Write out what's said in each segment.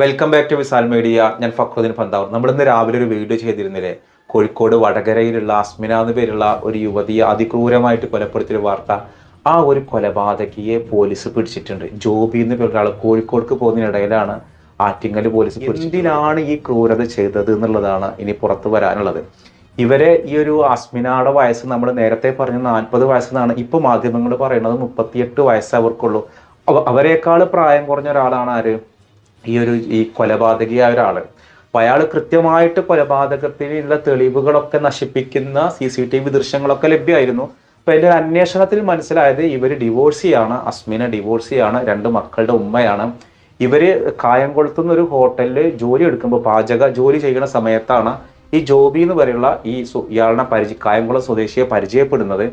Welcome back to Visal media ഞാൻ ഫക്രുദ്ദീൻ പന്താവൂർ. നമ്മളിന്ന് രാവിലെ ഒരു വീഡിയോ ചെയ്തിരുന്നില്ലേ? കോഴിക്കോട് വടകരയിലുള്ള അസ്മിന എന്ന പേരുള്ള ഒരു യുവതിയെ അതിക്രൂരമായിട്ട് കൊലപ്പെടുത്തിയ വാർത്ത. ആ ഒരു കൊലപാതകിയെ പോലീസ് പിടിച്ചിട്ടുണ്ട്. ജോബി എന്ന് പേരുള്ള ആൾ കോഴിക്കോടേക്ക് പോകുന്നതിനിടയിലാണ് ആറ്റിങ്ങൽ പോലീസ്. എന്തിനാണ് ഈ ക്രൂരത ചെയ്തത് എന്നുള്ളതാണ് ഇനി പുറത്തു വരാനുള്ളത്. ഇവരെ ഈ ഒരു അസ്മിനയുടെ വയസ്സ് നമ്മൾ നേരത്തെ പറഞ്ഞ നാൽപ്പത് വയസ്സെന്നാണ് ഇപ്പോൾ മാധ്യമങ്ങൾ പറയുന്നത് മുപ്പത്തിയെട്ട് വയസ്സ് അവർക്കുള്ളൂ. അവരെക്കാൾ പ്രായം കുറഞ്ഞ ഒരാളാണ് ആര്? ഈ ഒരു ഈ കൊലപാതകിയായ ഒരാൾ. അപ്പൊ അയാൾ കൃത്യമായിട്ട് കൊലപാതകത്തിനുള്ള തെളിവുകളൊക്കെ നശിപ്പിക്കുന്ന സി സി ടി വി ദൃശ്യങ്ങളൊക്കെ ലഭ്യമായിരുന്നു. അപ്പൊ എന്റെ ഒരു അന്വേഷണത്തിൽ മനസ്സിലായത് ഇവർ ഡിവോഴ്സിയാണ് അസ്മിന ഡിവോഴ്സിയാണ് രണ്ട് മക്കളുടെ ഉമ്മയാണ്. ഇവർ കായംകുളത്തുനിന്ന് ഒരു ഹോട്ടലിൽ ജോലി എടുക്കുമ്പോൾ പാചക ജോലി ചെയ്യുന്ന സമയത്താണ് ഈ ജോബി എന്ന് പറയുന്ന ഈ ഇയാളുടെ പരിചയ കായംകുളം സ്വദേശിയെ പരിചയപ്പെടുന്നത്.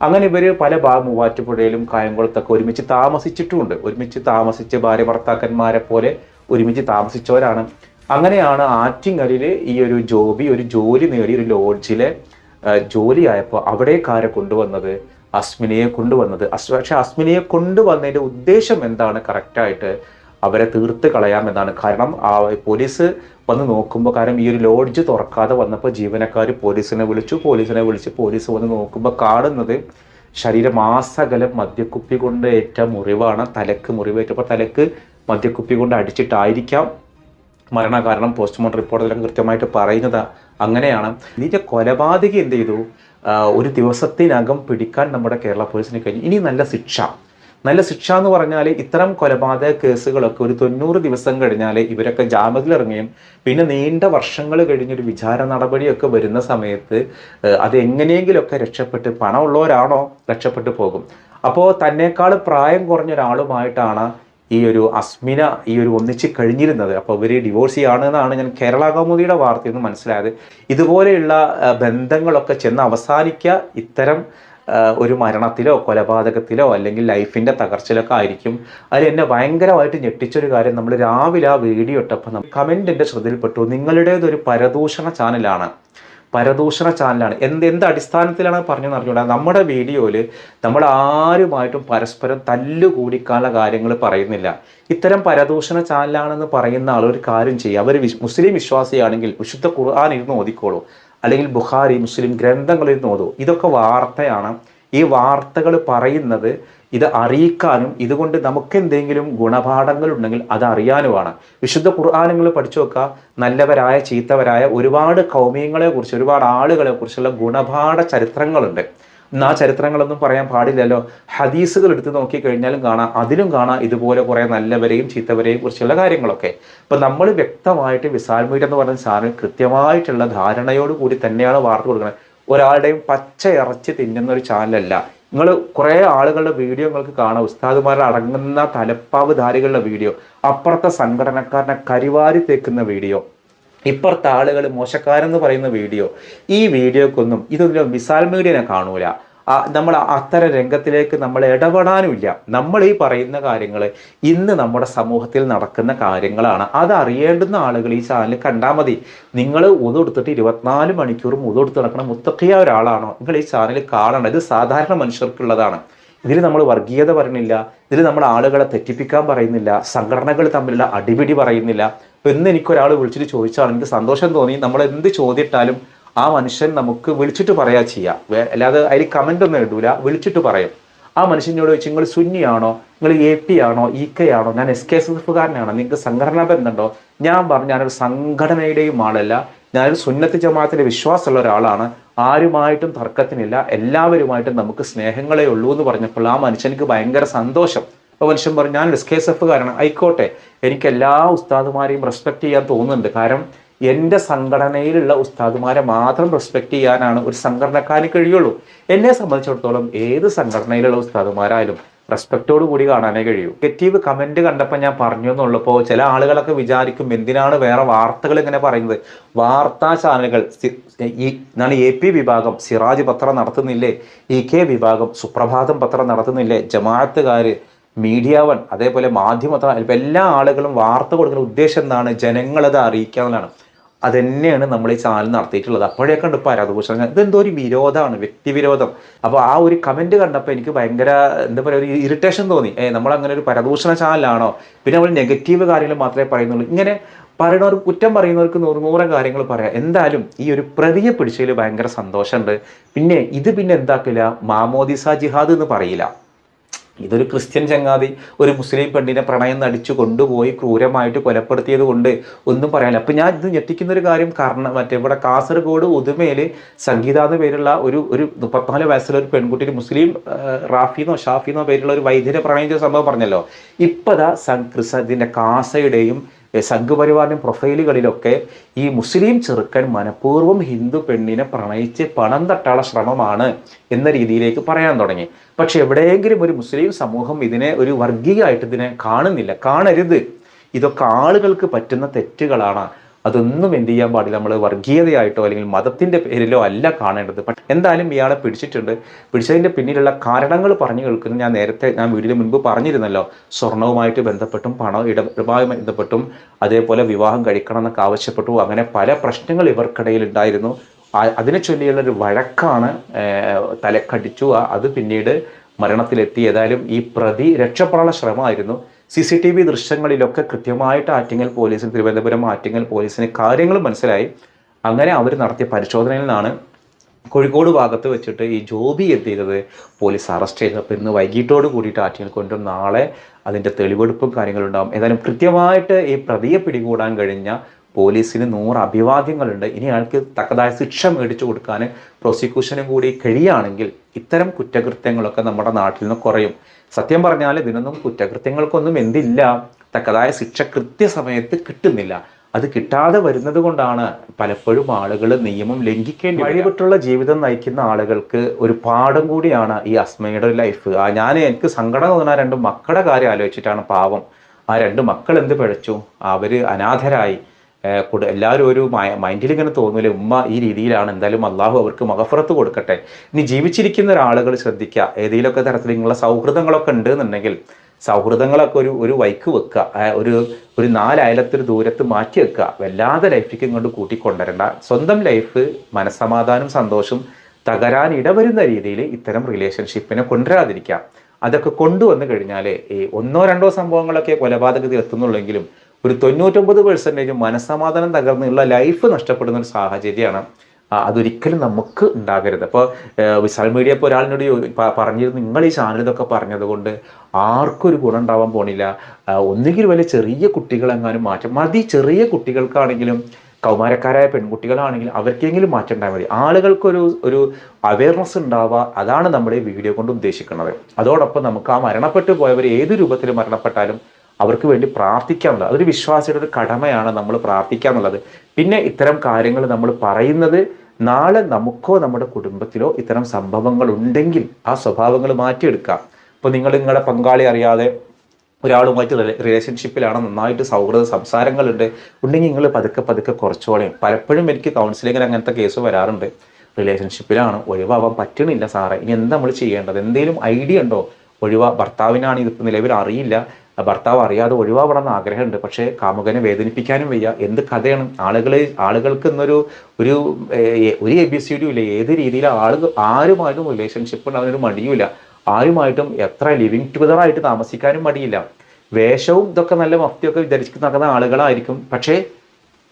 അങ്ങനെ ഇവർ പല ഭാ മൂവാറ്റുപുഴയിലും കായംകുളത്തൊക്കെ ഒരുമിച്ച് താമസിച്ചിട്ടുമുണ്ട്. ഒരുമിച്ച് താമസിച്ച് ഭാര്യ ഭർത്താക്കന്മാരെ പോലെ ഒരുമിച്ച് താമസിച്ചവരാണ്. അങ്ങനെയാണ് ആറ്റിങ്ങലിൽ ഈ ഒരു ജോബി ഒരു ജോലി നേടി ഒരു ലോഡ്ജിലെ ജോലിയായപ്പോൾ അവിടേക്കാരെ കൊണ്ടുവന്നത് അസ്മിനയെ കൊണ്ടുവന്നത്. അസ് പക്ഷെ അസ്മിനയെ കൊണ്ടുവന്നതിന്റെ ഉദ്ദേശം എന്താണ്? കറക്റ്റായിട്ട് അവരെ തീർത്ത് കളയാമെന്നാണ്. കാരണം ആ പോലീസ് വന്ന് നോക്കുമ്പോൾ കാരണം ഈ ഒരു ലോഡ്ജ് തുറക്കാതെ വന്നപ്പോൾ ജീവനക്കാർ പോലീസിനെ വിളിച്ചു പോലീസിനെ വിളിച്ച് പോലീസ് വന്ന് നോക്കുമ്പോൾ കാണുന്നത് ശരീരമാസകലം മദ്യക്കുപ്പി കൊണ്ട് ഏറ്റ മുറിവാണ് തലക്ക് മുറിവേറ്റപ്പോൾ തലക്ക് മദ്യക്കുപ്പി കൊണ്ട് അടിച്ചിട്ടായിരിക്കാം മരണകാരണം പോസ്റ്റ്മോർട്ടം റിപ്പോർട്ടിലൊക്കെ കൃത്യമായിട്ട് പറയുന്നത് അങ്ങനെയാണ്. ഇതിന്റെ കൊലപാതകി എന്ത് ചെയ്തു? ഒരു ദിവസത്തിനകം പിടിക്കാൻ നമ്മുടെ കേരള പോലീസിന് കഴിഞ്ഞു. ഇനി നല്ല ശിക്ഷ. നല്ല ശിക്ഷ എന്ന് പറഞ്ഞാൽ ഇത്തരം കൊലപാതക കേസുകളൊക്കെ ഒരു തൊണ്ണൂറ് ദിവസം കഴിഞ്ഞാൽ ഇവരൊക്കെ ജാമ്യത്തിലിറങ്ങുകയും പിന്നെ നീണ്ട വർഷങ്ങൾ കഴിഞ്ഞൊരു വിചാര നടപടിയൊക്കെ വരുന്ന സമയത്ത് അത് എങ്ങനെയെങ്കിലുമൊക്കെ രക്ഷപ്പെട്ട് പണമുള്ളവരാണോ? രക്ഷപ്പെട്ടു പോകും. അപ്പോൾ തന്നെക്കാൾ പ്രായം കുറഞ്ഞ ഒരാളുമായിട്ടാണ് ഈ ഒരു അസ്മിന ഈ ഒരു ഒന്നിച്ച് കഴിഞ്ഞിരുന്നത്. അപ്പോൾ ഇവർ ഡിവോഴ്സ് ചെയ്യുകയാണെന്നാണ് ഞാൻ കേരള കൗമുദിയുടെ വാർത്തയിൽ നിന്ന് മനസ്സിലായത്. ഇതുപോലെയുള്ള ബന്ധങ്ങളൊക്കെ ചെന്ന് അവസാനിക്കുക ഇത്തരം ഒരു മരണത്തിലോ കൊലപാതകത്തിലോ അല്ലെങ്കിൽ ലൈഫിന്റെ തകർച്ചയിലൊക്കെ ആയിരിക്കും. അതിൽ എന്നെ ഭയങ്കരമായിട്ട് ഞെട്ടിച്ചൊരു കാര്യം നമ്മൾ രാവിലെ ആ വീഡിയോ ഇട്ടപ്പോൾ കമന്റ് എന്റെ ശ്രദ്ധയിൽപ്പെട്ടു. നിങ്ങളുടേതൊരു പരദൂഷണ ചാനലാണ്. പരദൂഷണ ചാനലാണ്. എന്ത് എന്ത് അടിസ്ഥാനത്തിലാണ് പറഞ്ഞു അറിഞ്ഞുകൂടാ? നമ്മുടെ വീഡിയോയിൽ നമ്മൾ ആരുമായിട്ടും പരസ്പരം തല്ലുകൂടിക്കാനുള്ള കാര്യങ്ങൾ പറയുന്നില്ല. ഇത്തരം പരദൂഷണ ചാനലാണെന്ന് പറയുന്ന ആൾ ഒരു കാര്യം ചെയ്യുക അവർ മുസ്ലിം വിശ്വാസിയാണെങ്കിൽ വിശുദ്ധ ഖുർആൻ ഇരുന്ന് ഓതിക്കോളൂ. അല്ലെങ്കിൽ ബുഖാരി മുസ്ലിം ഗ്രന്ഥങ്ങൾ ഓതൂ. ഇതൊക്കെ വാർത്തയാണ്. ഈ വാർത്തകൾ പറയുന്നത് ഇത് അറിയിക്കാനും ഇതുകൊണ്ട് നമുക്ക് എന്തെങ്കിലും ഗുണപാഠങ്ങൾ ഉണ്ടെങ്കിൽ അത് അറിയാനുമാണ്. വിശുദ്ധ ഖുർആാനങ്ങൾ പഠിച്ചു നോക്കുക. നല്ലവരായ ചീത്തവരായ ഒരുപാട് കൗമീയങ്ങളെ കുറിച്ച് ഒരുപാട് ആളുകളെ കുറിച്ചുള്ള ഗുണപാഠ ചരിത്രങ്ങളുണ്ട്. ആ ചരിത്രങ്ങളൊന്നും പറയാൻ പാടില്ലല്ലോ. ഹദീസുകൾ എടുത്ത് നോക്കിക്കഴിഞ്ഞാലും കാണാം. അതിലും കാണാം ഇതുപോലെ കുറേ നല്ലവരെയും ചീത്തവരെയും കുറിച്ചുള്ള കാര്യങ്ങളൊക്കെ. അപ്പം നമ്മൾ വ്യക്തമായിട്ട് വിസാൽ മീഡിയ എന്ന് പറയുന്ന സാധനം കൃത്യമായിട്ടുള്ള ധാരണയോടുകൂടി തന്നെയാണ് വാർത്ത കൊടുക്കുന്നത്. ഒരാളുടെയും പച്ച ഇറച്ചി തിന്നുന്ന ഒരു ചാനലല്ല. നിങ്ങൾ കുറേ ആളുകളുടെ വീഡിയോ നിങ്ങൾക്ക് കാണാം. ഉസ്താദുമാരെ അടങ്ങുന്ന തലപ്പാവ് ധാരികളുടെ വീഡിയോ. അപ്പുറത്തെ സംഘടനക്കാരനെ കരിവാരി തേക്കുന്ന വീഡിയോ. ഇപ്പുറത്തെ ആളുകൾ മോശക്കാരെന്ന് പറയുന്ന വീഡിയോ. ഈ വീഡിയോക്കൊന്നും ഇതൊന്നും മിസാൽ മീഡിയനെ കാണൂല. നമ്മൾ അത്തര രംഗത്തിലേക്ക് നമ്മൾ ഇടപെടാനുമില്ല. നമ്മൾ ഈ പറയുന്ന കാര്യങ്ങൾ ഇന്ന് നമ്മുടെ സമൂഹത്തിൽ നടക്കുന്ന കാര്യങ്ങളാണ്. അത് ആളുകൾ ഈ ചാനൽ കണ്ടാൽ മതി. നിങ്ങൾ ഉതെടുത്തിട്ട് ഇരുപത്തിനാല് മണിക്കൂറും ഉതെടുത്ത് നടക്കുന്ന മുത്തക്കിയ ഒരാളാണോ? നിങ്ങൾ ഈ ചാനൽ കാണണം ഇത് സാധാരണ മനുഷ്യർക്കുള്ളതാണ്. ഇതിൽ നമ്മൾ വർഗീയത പറയുന്നില്ല. ഇതിൽ നമ്മൾ ആളുകളെ തെറ്റിപ്പിക്കാൻ പറയുന്നില്ല. സംഘടനകൾ തമ്മിലുള്ള അടിപിടി പറയുന്നില്ല. ഇപ്പം ഇന്ന് എനിക്കൊരാൾ വിളിച്ചിട്ട് ചോദിച്ചാൽ എനിക്ക് സന്തോഷം തോന്നി. നമ്മൾ എന്ത് ചോദ്യമിട്ടാലും ആ മനുഷ്യൻ നമുക്ക് വിളിച്ചിട്ട് പറയാ ചെയ്യാം. അല്ലാതെ അതിൽ കമന്റ് ഒന്നും ഇടൂല. വിളിച്ചിട്ട് പറയും. ആ മനുഷ്യനോട് ചോദിച്ചു നിങ്ങൾ സുന്നിയാണോ നിങ്ങൾ എ പി ആണോ? ഇ കെ ആണോ? ഞാൻ എസ് കെ എസ് എഫുകാരനാണോ നിങ്ങൾക്ക് സംഘടനാ ബന്ധമുണ്ടോ? ഞാൻ പറഞ്ഞു ഞാനൊരു സംഘടനയുടെയും ആളല്ല. ഞാനൊരു സുന്നത്ത് ജമാഅത്തിന്റെ വിശ്വാസമുള്ള ഒരാളാണ്. ആരുമായിട്ടും തർക്കത്തിനില്ല. എല്ലാവരുമായിട്ടും നമുക്ക് സ്നേഹങ്ങളേ ഉള്ളൂ എന്ന് പറഞ്ഞപ്പോൾ ആ മനുഷ്യനിക്ക് ഭയങ്കര സന്തോഷം. അപ്പോൾ മനുഷ്യൻ പറഞ്ഞു ഞാൻ എസ് കെ എസ് എഫ് കാരനാണ്. ആയിക്കോട്ടെ. എനിക്ക് എല്ലാ ഉസ്താദുമാരെയും റെസ്പെക്ട് ചെയ്യാൻ തോന്നുന്നുണ്ട്. കാരണം എന്റെ സംഘടനയിലുള്ള ഉസ്താദുമാരെ മാത്രം റെസ്പെക്ട് ചെയ്യാനാണ് ഒരു സംഘടനക്കാരന് കഴിയുള്ളൂ. എന്നെ സംബന്ധിച്ചിടത്തോളം ഏത് സംഘടനയിലുള്ള ഉസ്താദുമാരായാലും റെസ്പെക്റ്റോട് കൂടി കാണാനേ കഴിയൂ. നെഗറ്റീവ് കമന്റ് കണ്ടപ്പോൾ ഞാൻ പറഞ്ഞു എന്നുള്ളപ്പോൾ ചില ആളുകളൊക്കെ വിചാരിക്കും എന്തിനാണ് വേറെ വാർത്തകൾ ഇങ്ങനെ പറയുന്നത്? വാർത്താ ചാനലുകൾ ഈ എന്താണ് എ പി വിഭാഗം സിറാജ് പത്രം നടത്തുന്നില്ലേ? ഇ കെ വിഭാഗം സുപ്രഭാതം പത്രം നടത്തുന്നില്ലേ? ജമാഅത്തുകാർ മീഡിയ വൺ അതേപോലെ മാധ്യമത്ര എല്ലാ ആളുകളും വാർത്ത കൊടുക്കുന്ന ഉദ്ദേശം എന്താണ്? ജനങ്ങളത് അറിയിക്കുക അത് തന്നെയാണ് നമ്മൾ ഈ ചാനൽ നടത്തിയിട്ടുള്ളത്. അപ്പോഴേ കണ്ട് പരാതഭൂഷണം ഇതെന്തോ ഒരു വിരോധമാണ് വ്യക്തിവിരോധം. അപ്പോൾ ആ ഒരു കമന്റ് കണ്ടപ്പോൾ എനിക്ക് ഭയങ്കര എന്താ പറയുക ഒരു ഇറിറ്റേഷൻ തോന്നി. ഏ നമ്മളങ്ങനെ ഒരു പരദൂഷണ ചാനലാണോ? പിന്നെ നമ്മൾ നെഗറ്റീവ് കാര്യങ്ങൾ മാത്രമേ പറയുന്നുള്ളൂ. ഇങ്ങനെ പറയണവർ കുറ്റം പറയുന്നവർക്ക് നൂറുനൂറം നൂറ് കാര്യങ്ങൾ പറയാം. എന്തായാലും ഈ ഒരു പ്രതിയെ പിടിച്ചതിൽ ഭയങ്കര സന്തോഷമുണ്ട്. പിന്നെ ഇത് പിന്നെ എന്താക്കില്ല മാമോദിസ ജിഹാദ് എന്ന് പറയില്ല. ഇതൊരു ക്രിസ്ത്യൻ ചങ്ങാതി ഒരു മുസ്ലിം പെണ്ണിനെ പ്രണയം നടിച്ചു കൊണ്ടുപോയി ക്രൂരമായിട്ട് കൊലപ്പെടുത്തിയത് കൊണ്ട് ഒന്നും പറയാനില്ല. അപ്പം ഞാൻ ഇത് ഞെട്ടിക്കുന്ന ഒരു കാര്യം കാരണം മറ്റേ ഇവിടെ കാസർഗോഡ് ഉദുമയിൽ സംഗീത എന്ന പേരുള്ള ഒരു ഒരു മുപ്പത്തിനാല് വയസ്സുള്ള ഒരു പെൺകുട്ടി മുസ്ലിം റാഫിന്നോ ഷാഫിന്നോ പേരുള്ള ഒരു വൈദ്യരെ പ്രണയം ചെയ്ത സംഭവം പറഞ്ഞല്ലോ. ഇപ്പതാ ഇതിന്റെ കാസയുടെയും സംഘപരിവാറിന്റെ പ്രൊഫൈലുകളിലൊക്കെ ഈ മുസ്ലിം ചെറുക്കൻ മനഃപൂർവം ഹിന്ദു പെണ്ണിനെ പ്രണയിച്ച് പണം തട്ടാനുള്ള ശ്രമമാണ് എന്ന രീതിയിലേക്ക് പറയാൻ തുടങ്ങി. പക്ഷെ എവിടെയെങ്കിലും ഒരു മുസ്ലിം സമൂഹം ഇതിനെ ഒരു വർഗീയമായിട്ട് ഇതിനെ കാണുന്നില്ല. കാണരുത്. ഇതൊക്കെ ആളുകൾക്ക് പറ്റുന്ന തെറ്റുകളാണ്. അതൊന്നും എന്ത് ചെയ്യാൻ പാടില്ല. നമ്മൾ വർഗീയതയായിട്ടോ അല്ലെങ്കിൽ മതത്തിന്റെ പേരിലോ അല്ല കാണേണ്ടത്. എന്തായാലും ഇയാളെ പിടിച്ചിട്ടുണ്ട്. പിടിച്ചതിന്റെ പിന്നിലുള്ള കാരണങ്ങൾ പറഞ്ഞു കേൾക്കുന്നത് ഞാൻ നേരത്തെ ഞാൻ വീഡിയോയിൽ മുൻപ് പറഞ്ഞിരുന്നല്ലോ. സ്വർണവുമായിട്ട് ബന്ധപ്പെട്ടും പണം ഇടപാടുമായി ബന്ധപ്പെട്ടും അതേപോലെ വിവാഹം കഴിക്കണം എന്നൊക്കെ ആവശ്യപ്പെട്ടു. അങ്ങനെ പല പ്രശ്നങ്ങൾ ഇവർക്കിടയിൽ ഉണ്ടായിരുന്നു. അതിനെ ചൊല്ലിയുള്ള ഒരു വഴക്കാണ് തലക്കടിച്ചു. അത് പിന്നീട് മരണത്തിലെത്തി. ഏതായാലും ഈ പ്രതി രക്ഷപ്പെടാനുള്ള ശ്രമമായിരുന്നു. സി സി ടി വി ദൃശ്യങ്ങളിലൊക്കെ കൃത്യമായിട്ട് ആറ്റിങ്ങൽ പോലീസിന് തിരുവനന്തപുരം ആറ്റിങ്ങൽ പോലീസിന് കാര്യങ്ങൾ മനസ്സിലായി. അങ്ങനെ അവർ നടത്തിയ പരിശോധനയിൽ നിന്നാണ് കോഴിക്കോട് ഭാഗത്ത് വെച്ചിട്ട് ഈ ജോബി എത്തിയത് പോലീസ് അറസ്റ്റ് ചെയ്തത് അപ്പോൾ ഇന്ന് വൈകിട്ടോട് കൂടിയിട്ട് ആറ്റിങ്ങൽ കൊണ്ടും നാളെ അതിന്റെ തെളിവെടുപ്പും കാര്യങ്ങളുണ്ടാകും ഏതായാലും കൃത്യമായിട്ട് ഈ പ്രതിയെ പിടികൂടാൻ കഴിഞ്ഞ പോലീസിന് നൂറ് അഭിവാദ്യങ്ങളുണ്ട്. ഇനി അയാൾക്ക് തക്കതായ ശിക്ഷ മേടിച്ചു കൊടുക്കാൻ പ്രോസിക്യൂഷനും കൂടി കഴിയുകയാണെങ്കിൽ ഇത്തരം കുറ്റകൃത്യങ്ങളൊക്കെ നമ്മുടെ നാട്ടിൽ നിന്ന് കുറയും. സത്യം പറഞ്ഞാൽ ഇതിനൊന്നും കുറ്റകൃത്യങ്ങൾക്കൊന്നും എന്തില്ല. തക്കതായ ശിക്ഷ കൃത്യസമയത്ത് കിട്ടുന്നില്ല. അത് കിട്ടാതെ വരുന്നത് കൊണ്ടാണ് പലപ്പോഴും ആളുകൾ നിയമം ലംഘിക്കേണ്ടി വഴിവിട്ടുള്ള ജീവിതം നയിക്കുന്ന ആളുകൾക്ക് ഒരു പാഠം കൂടിയാണ് ഈ അസ്മയുടെ ലൈഫ് ആ ഞാൻ എനിക്ക് സങ്കടം തോന്നുന്ന രണ്ട് മക്കളുടെ കാര്യം ആലോചിച്ചിട്ടാണ് പാവം. ആ രണ്ട് മക്കൾ എന്ത് പിഴച്ചു? അവർ അനാഥരായി. എല്ലാവരും ഒരു മൈൻഡിൽ ഇങ്ങനെ തോന്നൂലേ ഉമ്മ ഈ രീതിയിലാണ് എന്തായാലും അള്ളാഹു അവർക്ക് മകഫറത്ത് കൊടുക്കട്ടെ. ഇനി ജീവിച്ചിരിക്കുന്ന ഒരാളുകൾ ശ്രദ്ധിക്കുക ഏതെങ്കിലുമൊക്കെ തരത്തിൽ നിങ്ങളുടെ സൗഹൃദങ്ങളൊക്കെ ഉണ്ട് എന്നുണ്ടെങ്കിൽ സൗഹൃദങ്ങളൊക്കെ ഒരു ഒരു വൈക്ക് വെക്കുക ഒരു ഒരു നാലയലത്തൊരു ദൂരത്ത് മാറ്റി വെക്കുക വല്ലാതെ ലൈഫിലേക്ക് ഇങ്ങോട്ട് കൂട്ടിക്കൊണ്ടുവരണ്ട. സ്വന്തം ലൈഫ് മനസ്സമാധാനം സന്തോഷം തകരാൻ ഇടവരുന്ന രീതിയിൽ ഇത്തരം റിലേഷൻഷിപ്പിനെ കൊണ്ടുവരാതിരിക്കുക അതൊക്കെ കൊണ്ടുവന്നു കഴിഞ്ഞാൽ ഈ ഒന്നോ രണ്ടോ സംഭവങ്ങളൊക്കെ കൊലപാതകത്തിൽ എത്തുന്നുള്ളെങ്കിലും ഒരു തൊണ്ണൂറ്റൊമ്പത് പെർസെന്റേജ് മനസ്സമാധാനം തകർന്നുള്ള ലൈഫ് നഷ്ടപ്പെടുന്ന ഒരു സാഹചര്യമാണ്. അതൊരിക്കലും നമുക്ക് ഉണ്ടാകരുത്. അപ്പോൾ വിശാൽ മീഡിയ ഇപ്പോൾ ഒരാളിനോട് പറഞ്ഞിരുന്നു നിങ്ങൾ ഈ ചാനൽ ഇതൊക്കെ പറഞ്ഞതുകൊണ്ട് ആർക്കും ഒരു ഗുണം ഉണ്ടാവാൻ പോണില്ല ഒന്നുകിൽ വലിയ ചെറിയ കുട്ടികളെങ്ങാനും മാറ്റം. മതി ചെറിയ കുട്ടികൾക്കാണെങ്കിലും കൗമാരക്കാരായ പെൺകുട്ടികളാണെങ്കിലും അവർക്കെങ്കിലും മാറ്റം ഉണ്ടായാൽ മതി. ആളുകൾക്കൊരു ഒരു അവയർനെസ് ഉണ്ടാവുക അതാണ് നമ്മുടെ ഈ വീഡിയോ കൊണ്ട് ഉദ്ദേശിക്കുന്നത്. അതോടൊപ്പം നമുക്ക് ആ മരണപ്പെട്ടു പോയവർ ഏത് രൂപത്തിൽ മരണപ്പെട്ടാലും അവർക്ക് വേണ്ടി പ്രാർത്ഥിക്കുക എന്നുള്ളത്. അതൊരു വിശ്വാസിയുടെ ഒരു കടമയാണ് നമ്മൾ പ്രാർത്ഥിക്കുക എന്നുള്ളത്. പിന്നെ ഇത്തരം കാര്യങ്ങൾ നമ്മൾ പറയുന്നത് നാളെ നമുക്കോ നമ്മുടെ കുടുംബത്തിലോ ഇത്തരം സംഭവങ്ങൾ ഉണ്ടെങ്കിൽ ആ സ്വഭാവങ്ങൾ മാറ്റിയെടുക്കാം. ഇപ്പോൾ നിങ്ങൾ നിങ്ങളുടെ പങ്കാളി അറിയാതെ ഒരാളുമായിട്ട് റിലേഷൻഷിപ്പിലാണ് നന്നായിട്ട് സൗഹൃദ സംസാരങ്ങളുണ്ട്. ഉണ്ടെങ്കിൽ നിങ്ങൾ പതുക്കെ പതുക്കെ കുറച്ചോളയും. പലപ്പോഴും എനിക്ക് കൗൺസിലിങ്ങിന് അങ്ങനത്തെ കേസ് വരാറുണ്ട്. റിലേഷൻഷിപ്പിലാണ് ഒഴിവാവാൻ പറ്റണില്ല സാറേ. ഇനി എന്താ നമ്മൾ ചെയ്യേണ്ടത്? എന്തെങ്കിലും ഐഡിയ ഉണ്ടോ? ഒഴിവാ ഭർത്താവിനാണ് ഇതിപ്പോൾ നിലവിൽ അറിയില്ല. ഭർത്താവ് അറിയാതെ ഒഴിവാവണം എന്ന് ആഗ്രഹമുണ്ട്. പക്ഷേ കാമുകനെ വേദനിപ്പിക്കാനും വയ്യ. എന്ത് കഥയാണ്? ആളുകളെ ആളുകൾക്ക് ഇന്നൊരു ഒരു ഒരു എ ബി സി ഡിയും ഇല്ല. ഏത് രീതിയിൽ ആളുകൾ ആരുമായിട്ടും റിലേഷൻഷിപ്പ് ഉണ്ടാകുന്നൊരു മടിയുമില്ല. ആരുമായിട്ടും എത്ര ലിവിങ് ടുഗതറായിട്ട് താമസിക്കാനും മടിയില്ല. വേഷവും ഇതൊക്കെ നല്ല മഫ്തിയൊക്കെ നടക്കുന്ന ആളുകളായിരിക്കും. പക്ഷേ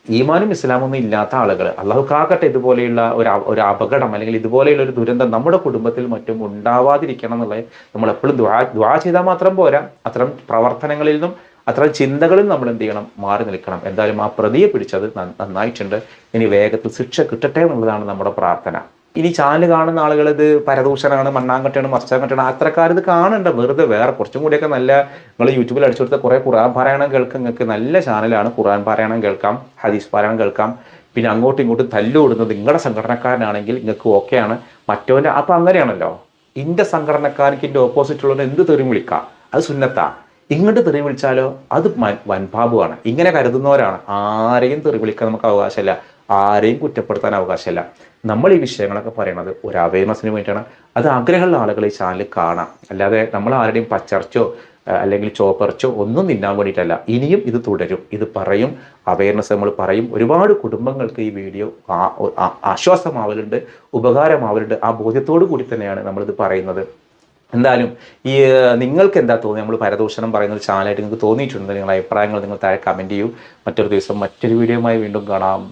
ഈമാനും ഇസ്ലാമൊന്നും ഇല്ലാത്ത ആളുകൾ അള്ളാഹു കാക്കട്ടെ ഇതുപോലെയുള്ള ഒരു ഒരു അപകടം അല്ലെങ്കിൽ ഇതുപോലെയുള്ള ഒരു ദുരന്തം നമ്മുടെ കുടുംബത്തിൽ മറ്റും ഉണ്ടാവാതിരിക്കണം എന്നുള്ളത് നമ്മൾ എപ്പോഴും ദ്വാ ദ്വാ ചെയ്താൽ മാത്രം പോരാ. അത്തരം പ്രവർത്തനങ്ങളിൽ നിന്നും അത്തരം ചിന്തകളിൽ നമ്മൾ എന്ത് ചെയ്യണം? മാറി നിൽക്കണം. എന്തായാലും ആ പ്രതിയെ പിടിച്ചത് നന്നായിട്ടുണ്ട്. ഇനി വേഗത്തിൽ ശിക്ഷ കിട്ടട്ടെ എന്നുള്ളതാണ് നമ്മുടെ പ്രാർത്ഥന. ഇനി ചാനൽ കാണുന്ന ആളുകൾ ഇത് പരദൂഷണമാണ് മണ്ണാങ്കട്ടയാണ് മസ്റ്റാങ്കട്ടയാണ് അത്രക്കാർ ഇത് കാണണ്ട വെറുതെ വേറെ കുറച്ചും കൂടിയൊക്കെ നല്ല നിങ്ങൾ യൂട്യൂബിൽ അടിച്ചു കൊടുത്ത കുറേ ഖുറാൻ പാരായണം കേൾക്കാം നിങ്ങൾക്ക് നല്ല ചാനലാണ് ഖുറാൻ പാരായണം കേൾക്കാം ഹദീസ് പാരായണം കേൾക്കാം. പിന്നെ അങ്ങോട്ടും ഇങ്ങോട്ടും തല്ലുവിടുന്നത് നിങ്ങളുടെ സംഘടനക്കാരനാണെങ്കിൽ നിങ്ങൾക്ക് ഓക്കെയാണ് മറ്റവന്റെ അപ്പം അങ്ങനെയാണല്ലോ. ഇന്റെ സംഘടനക്കാർക്ക് ഓപ്പോസിറ്റ് ഉള്ളവന് എന്ത് തെറി വിളിക്കാം? അത് സുന്നത്താ. ഇങ്ങോട്ട് തെറി വിളിച്ചാലോ? അത് വൻപാബുവാണ് ഇങ്ങനെ കരുതുന്നവരാണ്. ആരെയും തെറി വിളിക്കാൻ നമുക്ക് അവകാശമില്ല. ആരെയും കുറ്റപ്പെടുത്താൻ അവകാശമില്ല. നമ്മൾ ഈ വിഷയങ്ങളൊക്കെ പറയുന്നത് ഒരു അവയർനെസ്സിന് വേണ്ടിയിട്ടാണ് അത് ആഗ്രഹമുള്ള ആളുകൾ ഈ ചാനൽ കാണാം. അല്ലാതെ നമ്മൾ ആരുടെയും പച്ചർച്ചോ അല്ലെങ്കിൽ ചോപ്പറച്ചോ ഒന്നും തിന്നാൻ വേണ്ടിയിട്ടല്ല. ഇനിയും ഇത് തുടരും. ഇത് പറയും അവയർനെസ് നമ്മൾ പറയും. ഒരുപാട് കുടുംബങ്ങൾക്ക് ഈ വീഡിയോ ആശ്വാസമാവലുണ്ട് ഉപകാരമാവലുണ്ട്. ആ ബോധ്യത്തോടു കൂടി തന്നെയാണ് നമ്മളിത് പറയുന്നത്. എന്തായാലും ഈ നിങ്ങൾക്ക് എന്താ തോന്നി നമ്മൾ പരദൂഷണം പറയുന്ന ഒരു ചാനലായിട്ട് നിങ്ങൾക്ക് തോന്നിയിട്ടുണ്ട്? നിങ്ങളുടെ അഭിപ്രായങ്ങൾ നിങ്ങൾ താഴെ കമന്റ് ചെയ്യൂ. മറ്റൊരു ദിവസം മറ്റൊരു വീഡിയോയുമായി വീണ്ടും കാണാം.